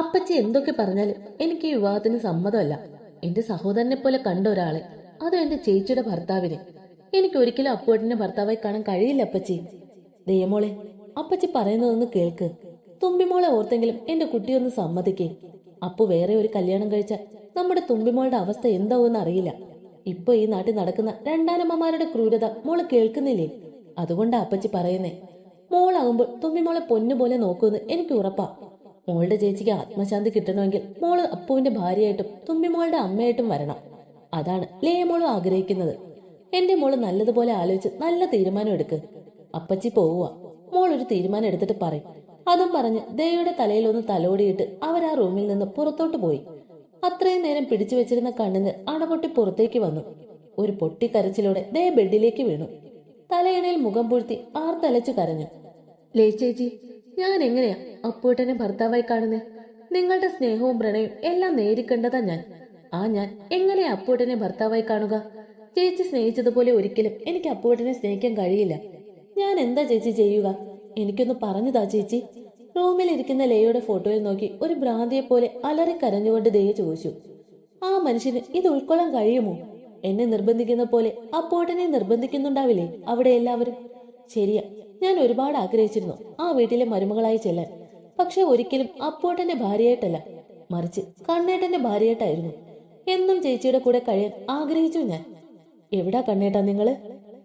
അപ്പച്ചി എന്തൊക്കെ പറഞ്ഞാലും എനിക്ക് ഈ വിവാഹത്തിന് സമ്മതമല്ല. എന്റെ സഹോദരനെ പോലെ കണ്ട ഒരാളെ. അതും എന്റെ ചേച്ചിയുടെ ഭർത്താവിനെ. എനിക്ക് ഒരിക്കലും അപ്പുവേട്ടന്റെ ഭർത്താവായി കാണാൻ കഴിയില്ല അപ്പച്ചി. ദയമോളെ അപ്പച്ചി പറയുന്നതൊന്ന് കേൾക്ക്. തുമ്പിമോളെ ഓർത്തെങ്കിലും എന്റെ കുട്ടിയൊന്ന് സമ്മതിക്കേ. അപ്പു വേറെ ഒരു കല്യാണം കഴിച്ചാൽ നമ്മുടെ തുമ്പിമോളുടെ അവസ്ഥ എന്താവുമെന്ന് അറിയില്ല. ഇപ്പൊ ഈ നാട്ടിൽ നടക്കുന്ന രണ്ടാനമ്മമാരുടെ ക്രൂരത മോൾ കേൾക്കുന്നില്ലേ? അതുകൊണ്ടാ അപ്പച്ചി പറയുന്നേ. മോളാകുമ്പോൾ തുമ്പിമോളെ പൊന്നുപോലെ നോക്കുമെന്ന് എനിക്ക് ഉറപ്പാ. മോളുടെ ചേച്ചിക്ക് ആത്മശാന്തി കിട്ടണമെങ്കിൽ മോൾ അപ്പുവിന്റെ ഭാര്യയായിട്ടും തുമ്പി മോളുടെ അമ്മയായിട്ടും വരണം. അതാണ് ലേ മോൾ ആഗ്രഹിക്കുന്നത്. എന്റെ മോൾ നല്ലതുപോലെ ആലോചിച്ച് നല്ല തീരുമാനം എടുക്ക്. അപ്പച്ചി പോവുക. മോൾ ഒരു തീരുമാനം എടുത്തിട്ട് പറയും. അതും പറഞ്ഞ് ദയയുടെ തലയിൽ ഒന്ന് തലോടിയിട്ട് അവർ ആ റൂമിൽ നിന്ന് പുറത്തോട്ട് പോയി. അത്രയും നേരം പിടിച്ചു വെച്ചിരുന്ന കണ്ണിന് അണപൊട്ടി പുറത്തേക്ക് വന്നു. ഒരു പൊട്ടിക്കരച്ചിലൂടെ ദയ ബെഡിലേക്ക് വീണു. തലയിണയിൽ മുഖം പൂഴ്ത്തി ആർത്തലച്ചു കരഞ്ഞു. ലേ ചേച്ചി ഞാൻ എങ്ങനെയാ അപ്പൂട്ടനെ ഭർത്താവായി കാണുന്നേ? നിങ്ങളുടെ സ്നേഹവും പ്രണയവും എല്ലാം നേരിക്കേണ്ടതാ ഞാൻ. ആ ഞാൻ എങ്ങനെയാ അപ്പൂട്ടനെ ഭർത്താവായി കാണുക? ചേച്ചി സ്നേഹിച്ചതുപോലെ ഒരിക്കലും എനിക്ക് അപ്പൂട്ടനെ സ്നേഹിക്കാൻ കഴിയില്ല. ഞാൻ എന്താ ചേച്ചി ചെയ്യുക? എനിക്കൊന്ന് പറഞ്ഞുതാ ചേച്ചി. റൂമിലിരിക്കുന്ന ലേയുടെ ഫോട്ടോയിൽ നോക്കി ഒരു ഭ്രാന്തിയെ പോലെ അലറി കരഞ്ഞുകൊണ്ട് ദയ ചോദിച്ചു. ആ മനുഷ്യന് ഇത് ഉൾക്കൊള്ളാൻ കഴിയുമോ? എന്നെ നിർബന്ധിക്കുന്ന പോലെ അപ്പോട്ടനെ നിർബന്ധിക്കുന്നുണ്ടാവില്ലേ അവിടെ എല്ലാവരും? ശരിയാ ഞാൻ ഒരുപാട് ആഗ്രഹിച്ചിരുന്നു ആ വീട്ടിലെ മരുമകളായി ചെല്ലാൻ. പക്ഷെ ഒരിക്കലും അപ്പോട്ടന്റെ ഭാര്യയായിട്ടല്ല. മറിച്ച് കണ്ണേട്ടന്റെ ഭാര്യയായിട്ടായിരുന്നു. എന്നും ചേച്ചിയുടെ കൂടെ കഴിയാൻ ആഗ്രഹിച്ചു ഞാൻ. എവിടാ കണ്ണേട്ടാ നിങ്ങൾ?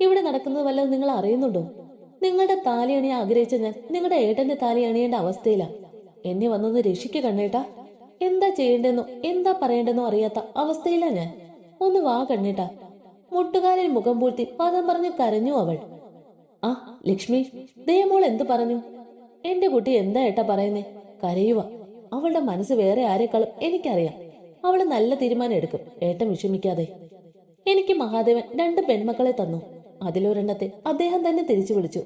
ഇവിടെ നടക്കുന്നത് വല്ലതും നിങ്ങൾ അറിയുന്നുണ്ടോ? നിങ്ങളുടെ താലി അണിയാൻ ആഗ്രഹിച്ച ഞാൻ നിങ്ങളുടെ ഏട്ടന്റെ താലി അണിയേണ്ട അവസ്ഥയിലാ. എന്നെ വന്നൊന്ന് രക്ഷിക്കു കണ്ണേട്ടാ. എന്താ ചെയ്യേണ്ടെന്നോ എന്താ പറയേണ്ടെന്നോ അറിയാത്ത അവസ്ഥയിലാ ഞാൻ. ഒന്ന് വാ കണ്ണേട്ടാ. മുട്ടുകാലിൽ മുഖം പൂഴ്ത്തി പദം പറഞ്ഞു കരഞ്ഞു അവൾ. ആ ലക്ഷ്മി ദയമോൾ എന്തു പറഞ്ഞു? എന്റെ കുട്ടി എന്താ ഏട്ടാ പറയുന്നേ? കരയുക അവളുടെ മനസ്സ് വേറെ ആരെക്കാളും എനിക്കറിയാം. അവൾ നല്ല തീരുമാനം എടുക്കും. ഏട്ടൻ വിഷമിക്കാതെ. എനിക്ക് മഹാദേവൻ രണ്ട് പെൺമക്കളെ തന്നു. അതിലൊരെണ്ണത്തെ അദ്ദേഹം തന്നെ തിരിച്ചു വിളിച്ചു.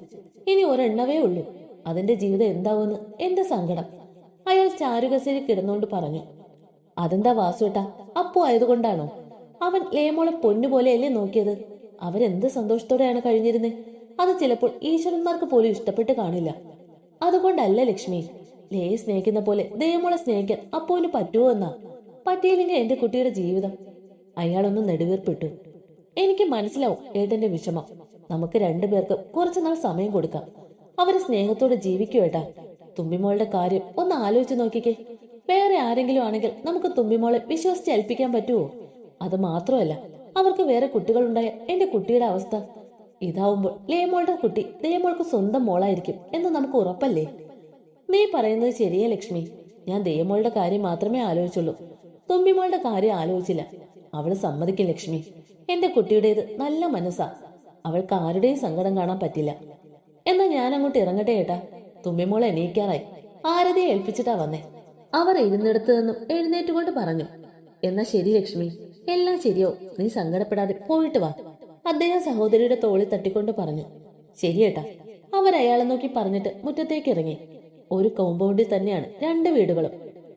ഇനി ഒരെണ്ണവേ ഉള്ളൂ. അതിന്റെ ജീവിതം എന്താവുമെന്ന് എന്റെ സങ്കടം. അയാൾ ചാരുകസേരി കിടന്നുകൊണ്ട് പറഞ്ഞു. അതെന്താ വാസുട്ട അപ്പു ആയതുകൊണ്ടാണോ? അവൻ ലേമോളെ പൊന്നുപോലെയല്ലേ നോക്കിയത്? അവരെന്ത് സന്തോഷത്തോടെയാണ് കഴിഞ്ഞിരുന്നത് അത് ചിലപ്പോൾ ഈശ്വരന്മാർക്ക് പോലും ഇഷ്ടപ്പെട്ട് കാണില്ല. അതുകൊണ്ടല്ല ലക്ഷ്മി ലേ സ്നേഹിക്കുന്ന പോലെ ദയമോളെ സ്നേഹിക്കാൻ അപ്പോന് പറ്റുമോ എന്നാ? പറ്റിയില്ലെങ്കിൽ എന്റെ കുട്ടിയുടെ ജീവിതം. അയാളൊന്ന് നെടുവീർപ്പിട്ടു. എനിക്ക് മനസ്സിലാവും ഏട്ടന്റെ വിഷമം. നമുക്ക് രണ്ടുപേർക്കും കുറച്ചുനാൾ സമയം കൊടുക്കാം. അവരെ സ്നേഹത്തോടെ ജീവിക്കൂ ഏട്ടാ. തുമ്പിമോളുടെ കാര്യം ഒന്ന് ആലോചിച്ചു നോക്കിക്കേ. വേറെ ആരെങ്കിലും ആണെങ്കിൽ നമുക്ക് തുമ്പിമോളെ വിശ്വസിച്ച് ഏൽപ്പിക്കാൻ പറ്റുമോ അത് മാത്രമല്ല അവർക്ക് വേറെ കുട്ടികളുണ്ടായ എന്റെ കുട്ടിയുടെ അവസ്ഥ ഇതാവുമ്പോൾ ലേമോളുടെ കുട്ടി ദേമോൾക്ക് സ്വന്തം മോളായിരിക്കും എന്ന് നമുക്ക് ഉറപ്പല്ലേ? നീ പറയുന്നത് ശരിയാ ലക്ഷ്മി. ഞാൻ ദേമോളുടെ കാര്യം മാത്രമേ ആലോചിച്ചുള്ളൂ. തുമ്പിമോളുടെ കാര്യം ആലോചിച്ചില്ല. അവൾ സമ്മതിക്കും ലക്ഷ്മി. എന്റെ കുട്ടിയുടേത് നല്ല മനസ്സാ. അവൾക്ക് ആരുടെയും സങ്കടം കാണാൻ പറ്റില്ല. എന്നാ ഞാൻ അങ്ങോട്ട് ഇറങ്ങട്ടെ ഏട്ടാ. തുമ്പിമോൾ എണീക്കാറായി. ആരതെ ഏൽപ്പിച്ചിട്ടാ വന്നേ. അവർ ഇരുന്നിടത്തു നിന്നും എഴുന്നേറ്റുകൊണ്ട് പറഞ്ഞു എന്നാ ശരി ലക്ഷ്മി. എല്ലാം ശരിയോ നീ സങ്കടപ്പെടാതെ പോയിട്ട് വാ. അദ്ദേഹം സഹോദരിയുടെ തോളിൽ തട്ടിക്കൊണ്ട് പറഞ്ഞു ശരിയേട്ടാ അവർ അയാളെ നോക്കി പറഞ്ഞിട്ട് മുറ്റത്തേക്ക് ഇറങ്ങി. ഒരു കോമ്പൗണ്ടിൽ തന്നെയാണ് രണ്ട് വീടുകളും.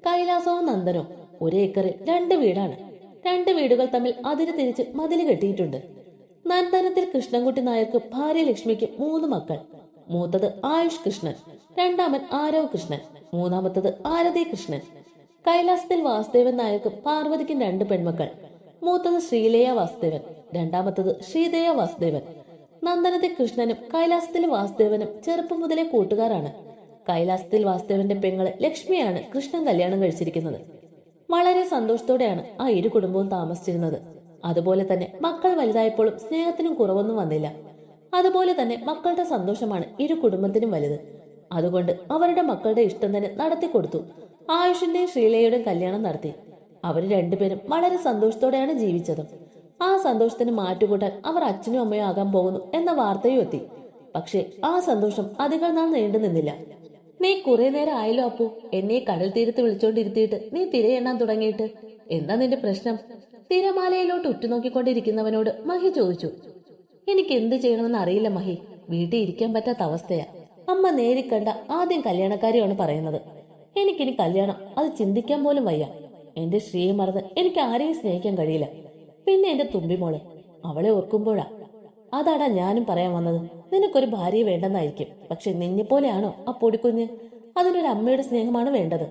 കൈലാസവും നന്ദനവും ഒരു ഏക്കറിൽ രണ്ട് വീടാണ്. രണ്ട് വീടുകൾ തമ്മിൽ അതിര് തിരിച്ച് മതിൽ കെട്ടിയിട്ടുണ്ട്. നന്ദനത്തിൽ കൃഷ്ണൻകുട്ടി നായർക്ക് ഭാര്യ ലക്ഷ്മിക്ക് മൂന്ന് മക്കൾ. മൂത്തത് ആയുഷ് കൃഷ്ണൻ രണ്ടാമൻ ആരവ് കൃഷ്ണൻ മൂന്നാമത്തത് ആരതി കൃഷ്ണൻ. കൈലാസത്തിൽ വാസുദേവൻ നായർക്ക് പാർവതിക്കും രണ്ട് പെൺമക്കൾ. മൂത്തത് ശ്രീലയ വാസുദേവൻ രണ്ടാമത്തത് ശ്രീദേയ വാസുദേവൻ. നന്ദനത്തെ കൃഷ്ണനും കൈലാസത്തിലെ വാസുദേവനും ചെറുപ്പം മുതലേ കൂട്ടുകാരാണ്. കൈലാസത്തിൽ വാസുദേവന്റെ പെങ്ങൾ ലക്ഷ്മിയാണ് കൃഷ്ണൻ കല്യാണം കഴിച്ചിരിക്കുന്നത്. വളരെ സന്തോഷത്തോടെയാണ് ആ ഇരു കുടുംബവും താമസിച്ചിരുന്നത്. അതുപോലെ തന്നെ മക്കൾ വലുതായപ്പോഴും സ്നേഹത്തിനും കുറവൊന്നും വന്നില്ല. അതുപോലെ തന്നെ മക്കളുടെ സന്തോഷമാണ് ഇരു കുടുംബത്തിനും വലുത്. അതുകൊണ്ട് അവരുടെ മക്കളുടെ ഇഷ്ടം തന്നെ നടത്തിക്കൊടുത്തു. ആയുഷിന്റെയും ശ്രീലയുടെയും കല്യാണം നടത്തി. അവർ രണ്ടുപേരും വളരെ സന്തോഷത്തോടെയാണ് ജീവിച്ചതും. ആ സന്തോഷത്തിന് മാറ്റുകൂട്ടാൻ അവർ അച്ഛനും അമ്മയും ആകാൻ പോകുന്നു എന്ന വാർത്തയും എത്തി. പക്ഷേ ആ സന്തോഷം അധികം നാൾ നീണ്ടു നിന്നില്ല. നീ കുറെ നേരം ആയല്ലോ അപ്പു. എന്നെ കടൽ തീരത്ത് വിളിച്ചോണ്ടിരുത്തിയിട്ട് നീ തിരയെണ്ണാൻ തുടങ്ങിയിട്ട്. എന്താ നിന്റെ പ്രശ്നം? തിരമാലയിലോട്ട് ഉറ്റുനോക്കിക്കൊണ്ടിരിക്കുന്നവനോട് മഹി ചോദിച്ചു. എനിക്ക് എന്ത് ചെയ്യണമെന്ന് അറിയില്ല മഹി. വീട്ടിൽ ഇരിക്കാൻ പറ്റാത്ത അവസ്ഥയാ. അമ്മ നേരിക്കണ്ട ആദ്യം കല്യാണക്കാരിയാണ് പറയുന്നത്. എനിക്കിനി കല്യാണം. അത് ചിന്തിക്കാൻ പോലും വയ്യ. എന്റെ ശ്രീയെ മറന്ന് എനിക്ക് ആരെയും സ്നേഹിക്കാൻ കഴിയില്ല. പിന്നെ എന്റെ തുമ്പിമോൾ അവളെ ഓർക്കുമ്പോഴാ. അതാടാ ഞാനും പറയാൻ വന്നത്. നിനക്കൊരു ഭാര്യ വേണ്ടെന്നായിരിക്കും. പക്ഷെ നിന്നെ പോലെയാണോ ആ പൊടിക്കുഞ്ഞ്? അതിനൊരു അമ്മയുടെ സ്നേഹമാണ് വേണ്ടത്.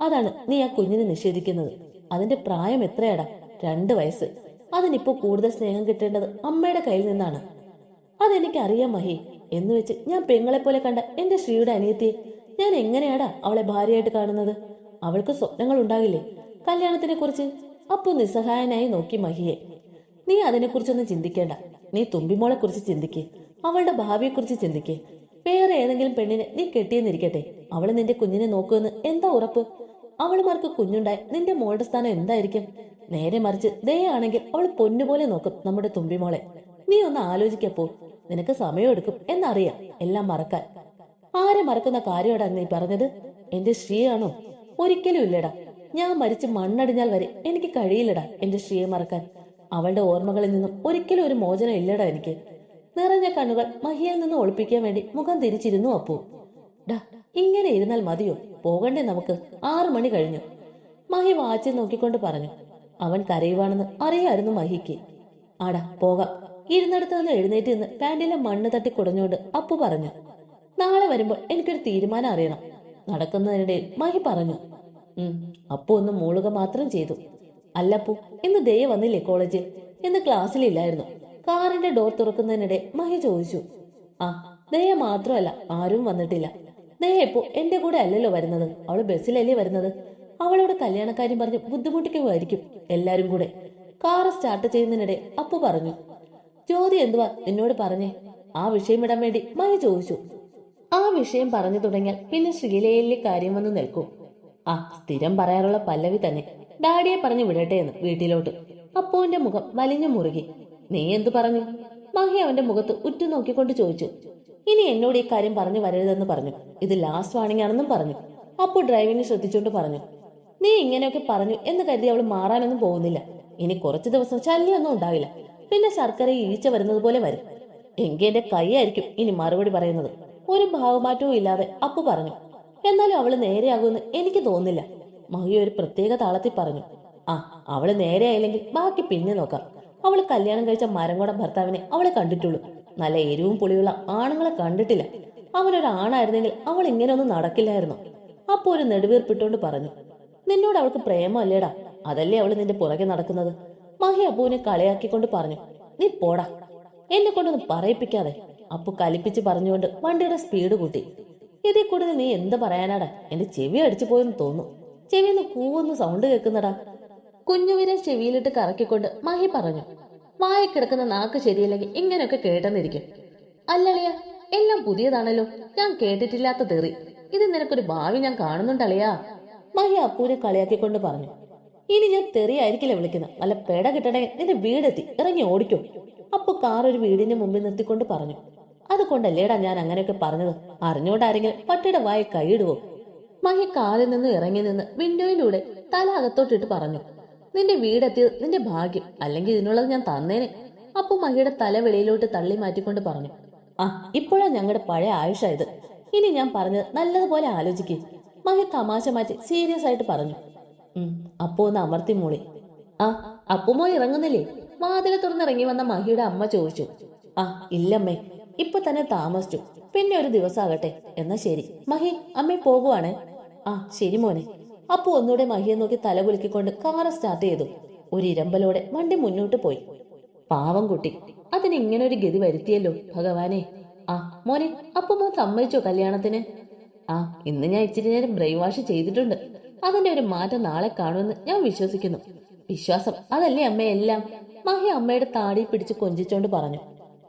അതാണ് നീ ആ കുഞ്ഞിനെ നിഷേധിക്കുന്നത്. അതിന്റെ പ്രായം എത്രയാടാ? രണ്ട് വയസ്സ്. അതിനിപ്പോ കൂടുതൽ സ്നേഹം കിട്ടേണ്ടത് അമ്മയുടെ കയ്യിൽ നിന്നാണ്. അതെനിക്ക് അറിയാം മഹി. എന്ന് വെച്ച് ഞാൻ പെങ്ങളെ പോലെ കണ്ട എന്റെ ശ്രീയുടെ അനിയത്തിയെ ഞാൻ എങ്ങനെയാടാ അവളെ ഭാര്യയായിട്ട് കാണുന്നത്? അവൾക്ക് സ്വപ്നങ്ങൾ ഉണ്ടാകില്ലേ? കല്യാണത്തിനെ കുറിച്ച് അപ്പു നിസ്സഹായനായി നോക്കി മഹിയെ. നീ അതിനെക്കുറിച്ചൊന്നും ചിന്തിക്കേണ്ട. നീ തുമ്പിമോളെ കുറിച്ച് ചിന്തിക്ക്. അവളുടെ ഭാവിയെക്കുറിച്ച് ചിന്തിക്ക്. വേറെ ഏതെങ്കിലും പെണ്ണിനെ നീ കെട്ടിയെന്നിരിക്കട്ടെ. അവൾ നിന്റെ കുഞ്ഞിനെ നോക്കുമെന്ന് എന്താ ഉറപ്പ്? അവളുമാർക്ക് കുഞ്ഞുണ്ടായി നിന്റെ മോളുടെ സ്ഥാനം എന്തായിരിക്കും? നേരെ മറിച്ച് ദയാണെങ്കിൽ അവൾ പൊന്നുപോലെ നോക്കും നമ്മുടെ തുമ്പിമോളെ. നീ ഒന്ന് ആലോചിക്കപ്പോ നിനക്ക് സമയമെടുക്കും എന്നറിയാം. എല്ലാം മറക്കാൻ. ആരെ മറക്കുന്ന കാര്യമാടാ നീ പറഞ്ഞത്? എന്റെ ശ്രീയാണോ ഒരിക്കലും ഇല്ലടാ. ഞാൻ മരിച്ച് മണ്ണടിഞ്ഞാൽ വരെ എനിക്ക് കഴിയില്ലടാ എന്റെ ശ്രീയെ മറക്കാൻ. അവളുടെ ഓർമ്മകളിൽ നിന്നും ഒരിക്കലും ഒരു മോചനം ഇല്ലടാ എനിക്ക്. നിറഞ്ഞ കണ്ണുകൾ മഹിയിൽ നിന്ന് ഒളിപ്പിക്കാൻ വേണ്ടി മുഖം തിരിച്ചിരുന്നു അപ്പു. ഡാ ഇങ്ങനെ ഇരുന്നാൽ മതിയോ? പോകണ്ടേ നമുക്ക്. ആറു മണി കഴിഞ്ഞു. മഹി വാച്ചിൽ നോക്കിക്കൊണ്ട് പറഞ്ഞു. അവൻ കരയുവാണെന്ന് അറിയായിരുന്നു മഹിക്ക്. ആടാ പോകാം. ഇരുന്നിടത്ത് നിന്ന് എഴുന്നേറ്റ് നിന്ന് പാൻറിലെ മണ്ണ് തട്ടി കുടഞ്ഞുകൊണ്ട് അപ്പു പറഞ്ഞു. നാളെ വരുമ്പോൾ എനിക്കൊരു തീരുമാനം അറിയണം. നടക്കുന്നതിനിടയിൽ മഹി പറഞ്ഞു. അപ്പു ഒന്ന് മൂളുക മാത്രം ചെയ്തു. അല്ലപ്പു ഇന്ന് ദയ വന്നില്ലേ കോളേജിൽ? ഇന്ന് ക്ലാസ്സിലില്ലായിരുന്നു കാറിന്റെ ഡോർ തുറക്കുന്നതിനിടെ മഹി ചോദിച്ചു. ആ ദയ മാത്രമല്ല ആരും വന്നിട്ടില്ല. ദയ ഇപ്പോ എന്റെ കൂടെ അല്ലല്ലോ വരുന്നത്? അവൾ ബസ്സിലല്ലേ വരുന്നത്? അവളോട് കല്യാണക്കാര്യം പറഞ്ഞ് ബുദ്ധിമുട്ടിക്കുമായിരിക്കും എല്ലാരും കൂടെ. കാർ സ്റ്റാർട്ട് ചെയ്യുന്നതിനിടെ അപ്പു പറഞ്ഞു. ജ്യോതി എന്തുവാ എന്നോട് പറഞ്ഞേ? ആ വിഷയം ഇടാൻ വേണ്ടി മഹി ചോദിച്ചു. ആ വിഷയം പറഞ്ഞു തുടങ്ങിയാൽ പിന്നെ ശ്രീലയിലെ കാര്യം വന്ന് നിൽക്കും. ആ സ്ഥിരം പറയാറുള്ള പല്ലവി തന്നെ ഡാഡിയെ പറഞ്ഞു വിടട്ടെ എന്ന് വീട്ടിലോട്ട്. അപ്പുവിന്റെ മുഖം വലിഞ്ഞു മുറുകി. നീ എന്തു പറഞ്ഞു? മഹി അവന്റെ മുഖത്ത് ഉറ്റുനോക്കിക്കൊണ്ട് ചോദിച്ചു. ഇനി എന്നോട് ഈ കാര്യം പറഞ്ഞു വരരുതെന്ന് പറഞ്ഞു. ഇത് ലാസ്റ്റ് വാണിംഗ് ആണെന്നും പറഞ്ഞു. അപ്പു ഡ്രൈവിനെ ശ്രദ്ധിച്ചുകൊണ്ട് പറഞ്ഞു. നീ ഇങ്ങനെയൊക്കെ പറഞ്ഞു എന്ന് കരുതി അവൾ മാറാനൊന്നും പോകുന്നില്ല. ഇനി കുറച്ചു ദിവസം ശല്യമൊന്നും ഉണ്ടാവില്ല. പിന്നെ ശർക്കര ഈച്ച വരുന്നത് പോലെ വരും. എങ്കിൽ എന്റെ കൈയായിരിക്കും ഇനി മറുപടി പറയുന്നത്. ഒരു ഭാവമാറ്റവും ഇല്ലാതെ അപ്പു പറഞ്ഞു. എന്നാലും അവൾ നേരെയാകുമെന്ന് എനിക്ക് തോന്നുന്നില്ല. മഹി ഒരു പ്രത്യേക താളത്തിൽ പറഞ്ഞു ആ അവൾ നേരെയായില്ലെങ്കിൽ ബാക്കി പിന്നെ നോക്കാം. അവൾ കല്യാണം കഴിച്ച മരംകുടം ഭർത്താവിനെ അവളെ കണ്ടിട്ടുള്ളൂ. നല്ല എരിവും പുളിയുള്ള ആണുങ്ങളെ കണ്ടിട്ടില്ല. അവനൊരു ആണായിരുന്നെങ്കിൽ അവൾ ഇങ്ങനെയൊന്നും നടക്കില്ലായിരുന്നു. അപ്പോ ഒരു നെടുവീർപ്പിട്ടുകൊണ്ട് പറഞ്ഞു നിന്നോട് അവൾക്ക് പ്രേമല്ലേടാ അതല്ലേ അവൾ നിന്റെ പുറകെ നടക്കുന്നത്? മഹി അപ്പുവിനെ കളിയാക്കിക്കൊണ്ട് പറഞ്ഞു നീ പോടാ. എന്നെ കൊണ്ടൊന്നും പറയിപ്പിക്കാതെ. അപ്പു കലിപ്പിച്ച് പറഞ്ഞുകൊണ്ട് വണ്ടിയുടെ സ്പീഡ് കൂട്ടി. ഇതിൽ കൂടുതൽ നീ എന്ത് പറയാനാടാ? എന്റെ ചെവി അടിച്ചു പോയെന്ന് തോന്നുന്നു. ചെവിന്ന് കൂവുന്ന സൗണ്ട് കേൾക്കുന്നടാ. കുഞ്ഞുവിരൽ ചെവിയിലിട്ട് കറക്കിക്കൊണ്ട് മഹി പറഞ്ഞു വായ കിടക്കുന്ന നാക്ക് ശരിയല്ലെങ്കിൽ ഇങ്ങനെയൊക്കെ കേട്ടെന്നിരിക്കും. അല്ലളിയ എല്ലാം പുതിയതാണല്ലോ. ഞാൻ കേട്ടിട്ടില്ലാത്ത തെറി. ഇത് നിനക്കൊരു ഭാവി ഞാൻ കാണുന്നുണ്ടളിയാ. മഹി അപ്പൂനെ കളിയാക്കിക്കൊണ്ട് പറഞ്ഞു ഇനി ഞാൻ തെറിയായിരിക്കില്ല വിളിക്കുന്നത് നല്ല പെട കിട്ടണേ നിന്റെ വീടെത്തി. ഇറങ്ങി ഓടിക്കും. അപ്പൊ കാർ ഒരു വീടിന്റെ മുമ്പിൽ നിർത്തിക്കൊണ്ട് പറഞ്ഞു അതുകൊണ്ടല്ലേടാ ഞാൻ അങ്ങനെയൊക്കെ പറഞ്ഞത്. അറിഞ്ഞോണ്ടാരെങ്കിലും പട്ടിയുടെ വായ കൈയിടുവോ? മഹി കാറിൽ നിന്ന് ഇറങ്ങി നിന്ന് വിൻഡോയിലൂടെ തല അകത്തോട്ടിട്ട് പറഞ്ഞു നിന്റെ വീടെത്തിയത് നിന്റെ ഭാഗ്യം. അല്ലെങ്കിൽ ഇതിനുള്ളത് ഞാൻ തന്നേനെ. അപ്പൊ മഹിയുടെ തല വെളിയിലോട്ട് തള്ളി മാറ്റിക്കൊണ്ട് പറഞ്ഞു ആ ഇപ്പോഴാ ഞങ്ങളുടെ പഴയ ആയുഷ ഇത് ഇനി ഞാൻ പറഞ്ഞത് നല്ലതുപോലെ ആലോചിക്കേ. മഹി തമാശ മാറ്റി സീരിയസ് ആയിട്ട് പറഞ്ഞു ഉം ഒന്ന് അമർത്തി മൂളി. ആ അപ്പുമോ ഇറങ്ങുന്നില്ലേ? വാതിലെ തുറന്നിറങ്ങി വന്ന മഹിയുടെ അമ്മ ചോദിച്ചു ആ ഇല്ലമ്മേ. ഇപ്പൊ തന്നെ താമസിച്ചു. പിന്നെ ഒരു ദിവസമാകട്ടെ എന്നാ ശരി. മഹി അമ്മ പോകുവാണേ. ആ ശരി മോനെ. അപ്പു ഒന്നുകൂടെ മഹിയെ നോക്കി തല കുലുക്കിക്കൊണ്ട് കാറ് സ്റ്റാർട്ട് ചെയ്തു. ഒരു ഇരമ്പലോടെ വണ്ടി മുന്നോട്ട് പോയി. പാവം കുട്ടി. അതിന് ഇങ്ങനെ ഒരു ഗതി വരുത്തിയല്ലോ ഭഗവാനെ. ആ മോനെ അപ്പൊ മോൻ സമ്മതിച്ചോ കല്യാണത്തിന്? ആ ഇന്ന് ഞാൻ ഇച്ചിരി നേരം ബ്രെയിൻ വാഷ് ചെയ്തിട്ടുണ്ട്. അതിന്റെ ഒരു മാറ്റം നാളെ കാണുമെന്ന് ഞാൻ വിശ്വസിക്കുന്നു. വിശ്വാസം. അതല്ലേ അമ്മയെല്ലാം മഹി അമ്മയുടെ താടി പിടിച്ച് കൊഞ്ചിച്ചോണ്ട് പറഞ്ഞു.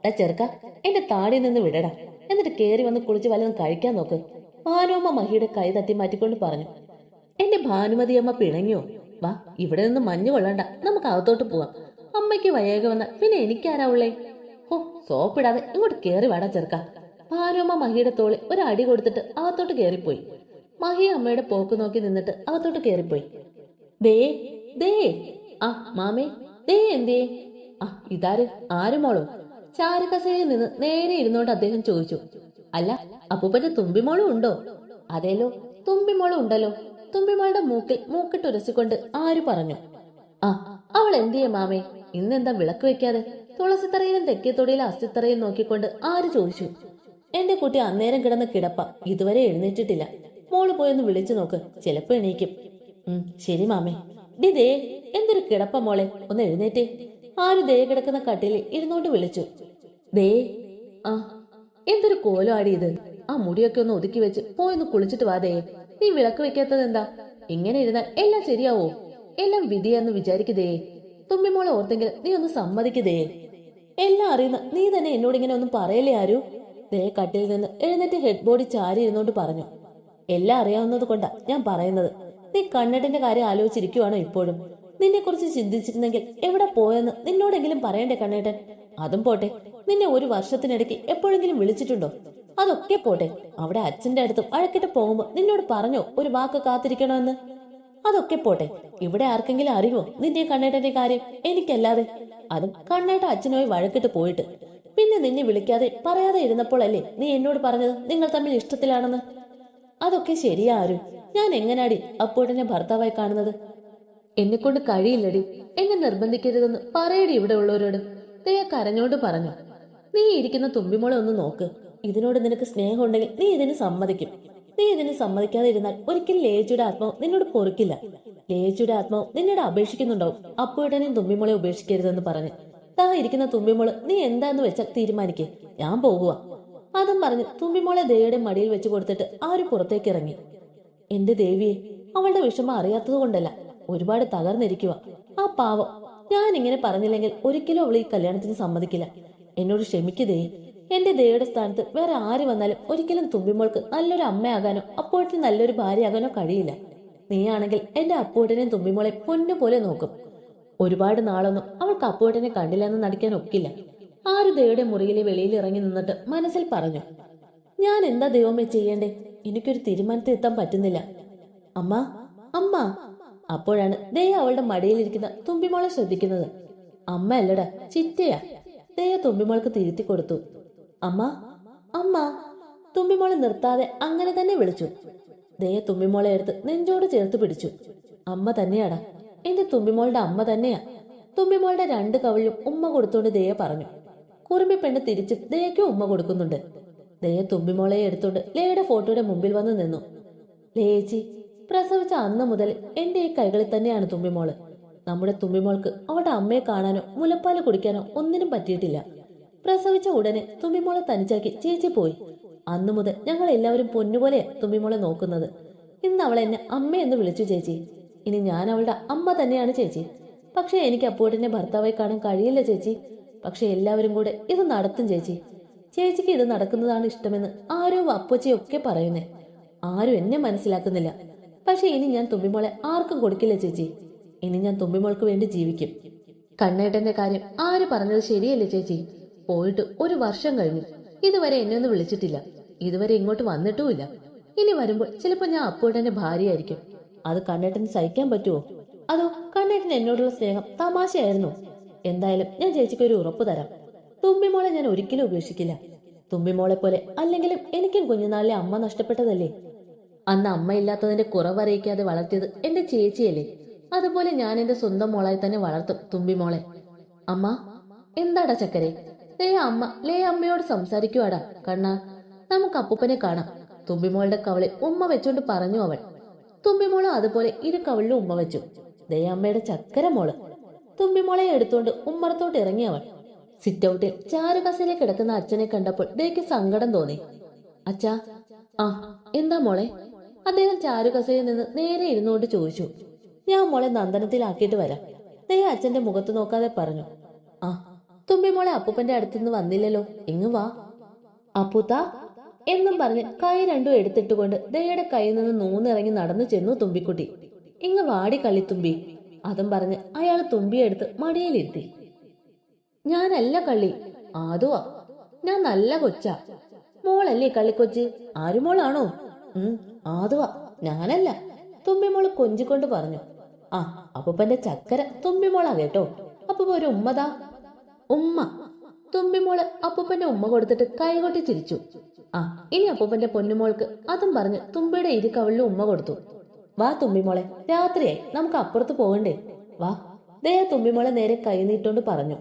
ഡാ ചെറുക്ക എന്റെ താടിയിൽ നിന്ന് വിടടാ. എന്നിട്ട് കേറി വന്ന് കുളിച്ച് വല്ലതും കഴിക്കാൻ നോക്ക്. ഭാനുമ്മ മഹിയുടെ കൈ തട്ടി മാറ്റിക്കൊണ്ട് പറഞ്ഞു എന്റെ ഭാനുമതി അമ്മ പിണങ്ങിയോ? വാ ഇവിടെ നിന്ന് മഞ്ഞു കൊള്ളണ്ട. നമുക്ക് അകത്തോട്ട് പോവാം. അമ്മയ്ക്ക് വയ്യാക വന്ന പിന്നെ എനിക്കാരാ ഉള്ളേ? ഓ സോപ്പിടാതെ ഇങ്ങോട്ട് കേറി വാടാ ചെറുക്ക. ഭാനുമ്മ മഹിയുടെ തോളി ഒരു അടി കൊടുത്തിട്ട് അകത്തോട്ട് കേറിപ്പോയി. മഹി അമ്മയുടെ പോക്ക് നോക്കി നിന്നിട്ട് അകത്തോട്ട് കേറിപ്പോയി. ദേ ദേ. ആ മാമേ. ദേ എന്തേ ആ ഇതാര്? ആര് മോളോ? ചാരക്കസയിൽ നിന്ന് നേരെ ഇരുന്നോണ്ട് അദ്ദേഹം ചോദിച്ചു അല്ല അപ്പൂപ്പന്റെ തുമ്പിമോളും ഉണ്ടോ? അതേലോ തുമ്പിമോളും ഉണ്ടല്ലോ. തുമ്പിമോളുടെ മൂക്കിൽ മൂക്കിട്ടുരസിക്കൊണ്ട് ആര് പറഞ്ഞു ആ അവൾ എന്തിയെ മാമേ ഇന്നെന്താ വിളക്ക് വെക്കാതെ? തുളസിത്തറയിലും തെക്കേത്തൊടിയിലെ അസ്ഥിത്തറയും നോക്കിക്കൊണ്ട് ആര് ചോദിച്ചു എന്റെ കുട്ടി അന്നേരം കിടന്ന കിടപ്പ ഇതുവരെ എഴുന്നേറ്റിട്ടില്ല. മോൾ പോയൊന്ന് വിളിച്ചു നോക്ക് ചിലപ്പോ എണീക്കും. ശരി മാമേ. ഡിതേ എന്തൊരു കിടപ്പ മോളെ ഒന്ന് എഴുന്നേറ്റേ. ആര് ദേ കിടക്കുന്ന കട്ടിൽ ഇരുന്നോണ്ട് വിളിച്ചു. ദേ ആ എന്തൊരു കോലം ആടി ഇത് ആ മുടിയൊക്കെ ഒന്ന് ഒതുക്കി വെച്ച് പോയൊന്ന് കുളിച്ചിട്ട് ദേ. നീ വിളക്ക് വെക്കാത്തത് എന്താ? ഇങ്ങനെ ഇരുന്നാൽ എല്ലാം ശരിയാവോ? എല്ലാം വിധിയാന്ന് വിചാരിക്കുതേ തുമ്പിമോളെ ഓർത്തെങ്കിൽ നീ ഒന്ന് സമ്മതിക്കുതേ എല്ലാം അറിയുന്ന നീ തന്നെ എന്നോട് ഇങ്ങനെ ഒന്നും പറയലേ ആരു? ദേ കട്ടിൽ നിന്ന് എഴുന്നേറ്റ് ഹെഡ് ബോഡി ചാരി ഇരുന്നോണ്ട് പറഞ്ഞു. എല്ലാം അറിയാവുന്നത് കൊണ്ടാ ഞാൻ പറയുന്നത്. നീ കണ്ണടിന്റെ കാര്യം ആലോചിച്ചിരിക്കുവാണോ ഇപ്പോഴും? നിന്നെ കുറിച്ച് ചിന്തിച്ചിരുന്നെങ്കിൽ എവിടെ പോയെന്ന് നിന്നോടെങ്കിലും പറയണ്ടേ കണ്ണേട്ടൻ? അതും പോട്ടെ. നിന്നെ ഒരു വർഷത്തിനിടയ്ക്ക് എപ്പോഴെങ്കിലും വിളിച്ചിട്ടുണ്ടോ? അതൊക്കെ പോട്ടെ. അവിടെ അച്ഛന്റെ അടുത്തും അഴക്കിട്ട് പോകുമ്പോ നിന്നോട് പറഞ്ഞോ ഒരു വാക്ക് കാത്തിരിക്കണമെന്ന് അതൊക്കെ പോട്ടെ. ഇവിടെ ആർക്കെങ്കിലും അറിയുമോ നിന്റെ കണ്ണേട്ടന്റെ കാര്യം? എനിക്കല്ലാതെ. അതും കണ്ണേട്ട അച്ഛനുമായി വഴക്കിട്ട് പോയിട്ട്. പിന്നെ നിന്നെ വിളിക്കാതെ പറയാതെ ഇരുന്നപ്പോഴല്ലേ നീ എന്നോട് പറഞ്ഞത് നിങ്ങൾ തമ്മിൽ ഇഷ്ടത്തിലാണെന്ന്? അതൊക്കെ ശരിയാ ആരും ഞാൻ എങ്ങനാടി അപ്പോഴെന്നെ ഭർത്താവായി കാണുന്നത്? എന്നെ കൊണ്ട് കഴിയില്ലടി. എന്നെ നിർബന്ധിക്കരുതെന്ന് പറയടി ഇവിടെ ഉള്ളവരോട്. ദയ കരഞ്ഞോണ്ട് പറഞ്ഞു. നീ ഇരിക്കുന്ന തുമ്പിമോളെ ഒന്ന് നോക്ക്. ഇതിനോട് നിനക്ക് സ്നേഹമുണ്ടെങ്കിൽ നീ ഇതിന് സമ്മതിക്കും. നീ ഇതിന് സമ്മതിക്കാതെ ഇരുന്നാൽ ഒരിക്കലും ലേച്ചിയുടെ ആത്മാവ് നിന്നോട് പൊറുക്കില്ല. ലേച്ചിയുടെ ആത്മാവ് നിന്നോട് അപേക്ഷിക്കുന്നുണ്ടാവും. അപ്പോഴേനും തുമ്പിമോളെ ഉപേക്ഷിക്കരുതെന്ന് പറഞ്ഞു. താ ഇരിക്കുന്ന തുമ്പിമോൾ നീ എന്താന്ന് വെച്ചാൽ തീരുമാനിക്കേ. ഞാൻ പോകുക അതും പറഞ്ഞ് തുമ്പിമോളെ ദേവിയുടെ മടിയിൽ വെച്ച് കൊടുത്തിട്ട് ആരും പുറത്തേക്ക് ഇറങ്ങി. എന്റെ ദേവിയെ അവളുടെ വിഷമം അറിയാത്തത് കൊണ്ടല്ല ഒരുപാട് തകർന്നിരിക്കുക ആ പാവം. ഞാൻ ഇങ്ങനെ പറഞ്ഞില്ലെങ്കിൽ ഒരിക്കലും അവൾ ഈ കല്യാണത്തിന് സമ്മതിക്കില്ല. എന്നോട് ക്ഷമിക്കതേ. എന്റെ ദേവിയുടെ സ്ഥാനത്ത് വേറെ ആര് വന്നാലും ഒരിക്കലും തുമ്പിമോൾക്ക് നല്ലൊരു അമ്മയാകാനോ അപ്പോഴത്തെ നല്ലൊരു ഭാര്യയാകാനോ കഴിയില്ല. നീയാണെങ്കിൽ എന്റെ അപ്പോട്ടനെയും തുമ്പിമോളെ പൊന്നു പോലെ നോക്കും. ഒരുപാട് നാളൊന്നും അവൾക്ക് അപ്പോട്ടനെ കണ്ടില്ലെന്ന് നടിക്കാൻ ഒക്കില്ല. ആര് ദേയുടെ മുറിയിലെ വെളിയിൽ ഇറങ്ങി നിന്നിട്ട് മനസ്സിൽ പറഞ്ഞു ഞാൻ എന്താ ദൈവമേ ചെയ്യേണ്ടേ? എനിക്കൊരു തീരുമാനത്തിൽ എത്താൻ പറ്റുന്നില്ല. അമ്മ അമ്മ അപ്പോഴാണ് ദയ അവളുടെ മടിയിലിരിക്കുന്ന തുമ്പിമോളെ ശ്രദ്ധിക്കുന്നത്. അമ്മ അല്ലടാ ചിറ്റയാ. ദയ തുമ്പിമോൾക്ക് തിരുത്തി കൊടുത്തു. അമ്മ അമ്മ. തുമ്പിമോളെ നിർത്താതെ അങ്ങനെ തന്നെ വിളിച്ചു. ദയ തുമ്പിമോളെ എടുത്ത് നെഞ്ചോട് ചേർത്ത് പിടിച്ചു. അമ്മ തന്നെയാടാ. എന്റെ തുമ്പിമോളുടെ അമ്മ തന്നെയാ. തുമ്പിമോളുടെ രണ്ട് കവിളും ഉമ്മ കൊടുത്തോണ്ട് ദയ പറഞ്ഞു. കുറുമ്പി പെണ്ണ് തിരിച്ച് ദയക്കും ഉമ്മ കൊടുക്കുന്നുണ്ട്. ദയ തുമ്പിമോളെ എടുത്തോണ്ട് ലേയുടെ ഫോട്ടോയുടെ മുമ്പിൽ വന്ന് നിന്നു. ലേച്ചി പ്രസവിച്ച അന്ന് മുതൽ എന്റെ ഈ കൈകളിൽ തന്നെയാണ് തുമ്പിമോൾ. നമ്മുടെ തുമ്പിമോൾക്ക് അവളുടെ അമ്മയെ കാണാനോ മുലപ്പാൽ കുടിക്കാനോ ഒന്നിനും പറ്റിയിട്ടില്ല. പ്രസവിച്ച ഉടനെ തുമ്പിമോളെ തനിച്ചാക്കി ചേച്ചി പോയി. അന്നു മുതൽ ഞങ്ങൾ എല്ലാവരും പൊന്നുപോലെ തുമ്പിമോളെ നോക്കുന്നത്. ഇന്ന് അവൾ എന്നെ അമ്മയെന്ന് വിളിച്ചു ചേച്ചി. ഇനി ഞാൻ അവളുടെ അമ്മ തന്നെയാണ് ചേച്ചി. പക്ഷേ എനിക്ക് അപ്പോഴെന്നെ ഭർത്താവായി കാണാൻ കഴിയില്ല ചേച്ചി. പക്ഷെ എല്ലാവരും കൂടെ ഇത് നടത്തും ചേച്ചി. ചേച്ചിക്ക് ഇത് നടക്കുന്നതാണ് ഇഷ്ടമെന്ന് ആരോ അപ്പച്ചയൊക്കെ പറയുന്നേ. ആരും എന്നെ മനസ്സിലാക്കുന്നില്ല. പക്ഷെ ഇനി ഞാൻ തുമ്പിമോളെ ആർക്കും കൊടുക്കില്ല ചേച്ചി. ഇനി ഞാൻ തുമ്പിമോൾക്ക് വേണ്ടി ജീവിക്കും. കണ്ണേട്ടന്റെ കാര്യം ആര് പറഞ്ഞത് ശരിയല്ലേ ചേച്ചി? പോയിട്ട് ഒരു വർഷം കഴിഞ്ഞു. ഇതുവരെ എന്നെ ഒന്ന് വിളിച്ചിട്ടില്ല. ഇതുവരെ ഇങ്ങോട്ട് വന്നിട്ടുമില്ല. ഇനി വരുമ്പോൾ ചിലപ്പോൾ ഞാൻ അപ്പോഴെന്റെ ഭാര്യയായിരിക്കും. അത് കണ്ണേട്ടന് സഹിക്കാൻ പറ്റുമോ? അതോ കണ്ണേട്ടൻ എന്നോടുള്ള സ്നേഹം തമാശയായിരുന്നു? എന്തായാലും ഞാൻ ചേച്ചിക്ക് ഒരു ഉറപ്പ് തരാം. തുമ്പിമോളെ ഞാൻ ഒരിക്കലും ഉപേക്ഷിക്കില്ല. തുമ്പിമോളെ പോലെ അല്ലെങ്കിലും എനിക്കും കുഞ്ഞുനാളിലെ അമ്മ നഷ്ടപ്പെട്ടതല്ലേ? അന്ന് അമ്മയില്ലാത്തതിന്റെ കുറവറിയിക്കാതെ വളർത്തിയത് എന്റെ ചേച്ചിയല്ലേ. അതുപോലെ ഞാൻ എന്റെ സ്വന്തം മോളായി തന്നെ വളർത്തും തുമ്പി മോളെ. അമ്മ എന്താടാ ചക്കരെ? ലേ അമ്മ ലേ അമ്മയോട് സംസാരിക്കുവാടാ. കണ്ണാ നമുക്ക് അപ്പൂപ്പനെ കാണാം. തുമ്പിമോളുടെ കവളിൽ ഉമ്മ വെച്ചോണ്ട് പറഞ്ഞു അവൾ. തുമ്പിമോളും അതുപോലെ ഇരു കവളിലും ഉമ്മ വെച്ചു. ദേ അമ്മയുടെ ചക്കര മോൾ. തുമ്പിമോളെ എടുത്തോണ്ട് ഉമ്മറത്തോട്ട് ഇറങ്ങി അവൾ. സിറ്റ് ഔട്ടിൽ ചാരുകസയിലെ കിടക്കുന്ന അച്ഛനെ കണ്ടപ്പോൾ ദേക്ക് സങ്കടം തോന്നി. അച്ഛാ ആ എന്താ മോളെ? അദ്ദേഹം ചാരുകസയിൽ നിന്ന് നേരെ ഇരുന്നുകൊണ്ട് ചോദിച്ചു ഞാൻ മോളെ നന്ദനത്തിലാക്കിയിട്ട് വരാം. ദേ അച്ഛന്റെ മുഖത്ത് നോക്കാതെ പറഞ്ഞു ആ തുമ്പി മോളെ അപ്പൂപ്പന്റെ അടുത്തുനിന്ന് വന്നില്ലല്ലോ ഇങ്ങ് വാ. അപ്പൂത്ത എന്നും പറഞ്ഞ് കൈ രണ്ടും എടുത്തിട്ടുകൊണ്ട് ദയയുടെ കയ്യിൽ നിന്ന് നൂന്നിറങ്ങി നടന്നു ചെന്നു തുമ്പിക്കുട്ടി. ഇങ്ങ് വാടി കളി തുമ്പി അതും പറഞ്ഞ് അയാൾ തുമ്പിയെടുത്ത് മടിയിലിരുത്തി. ഞാനല്ല കള്ളി ആദുവാ ഞാൻ നല്ല കൊച്ചാ. മോളല്ലേ കള്ളിക്കൊച്ച്? ആരുമോളാണോ? ഉം ആതുവാ ഞാനല്ല. തുമ്പിമോൾ കൊഞ്ചിക്കൊണ്ട് പറഞ്ഞു ആ അപ്പൂപ്പന്റെ ചക്കര തുമ്പിമോളാ കേട്ടോ. അപ്പൂപ്പ ഒരു ഉമ്മതാ ഉമ്മ? തുമ്പിമോൾ അപ്പൂപ്പന്റെ ഉമ്മ കൊടുത്തിട്ട് കൈകൊട്ടി ചിരിച്ചു. ആ ഇനി അപ്പൂപ്പന്റെ പൊന്നുമോൾക്ക് അതും പറഞ്ഞ് തുമ്പിയുടെ ഇരു കവിളിലും ഉമ്മ കൊടുത്തു. വാ തുമ്പിമോളെ രാത്രിയായി നമുക്ക് അപ്പുറത്ത് പോകണ്ടേ. വാ. ദയ തുമ്പിമോളെ നേരെ കൈ നീട്ടോണ്ട് പറഞ്ഞു.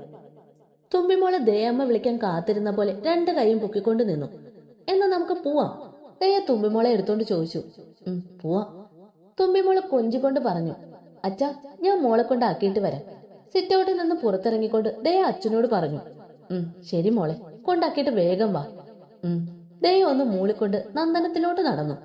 തുമ്പിമോളെ ദയമ്മ വിളിക്കാൻ കാത്തിരുന്ന പോലെ രണ്ട് കൈയും പൊക്കിക്കൊണ്ട് നിന്നു. എന്നാ നമുക്ക് പോവാം. ദയ തുമ്പിമോളെ എടുത്തോണ്ട് ചോദിച്ചു. പോവാ. തുമ്പിമോൾ കൊഞ്ചിക്കൊണ്ട് പറഞ്ഞു അച്ഛാ ഞാൻ മോളെ കൊണ്ട് ആക്കിയിട്ട് വരാം. സിറ്റൗട്ടിൽ നിന്ന് പുറത്തിറങ്ങിക്കൊണ്ട് ദയ അച്ഛനോട് പറഞ്ഞു ഉം ശരി മോളെ കൊണ്ടാക്കിയിട്ട് വേഗം വാ. ഉം ദയ ഒന്ന് മൂളിക്കൊണ്ട് നന്ദനത്തിലോട്ട് നടന്നു.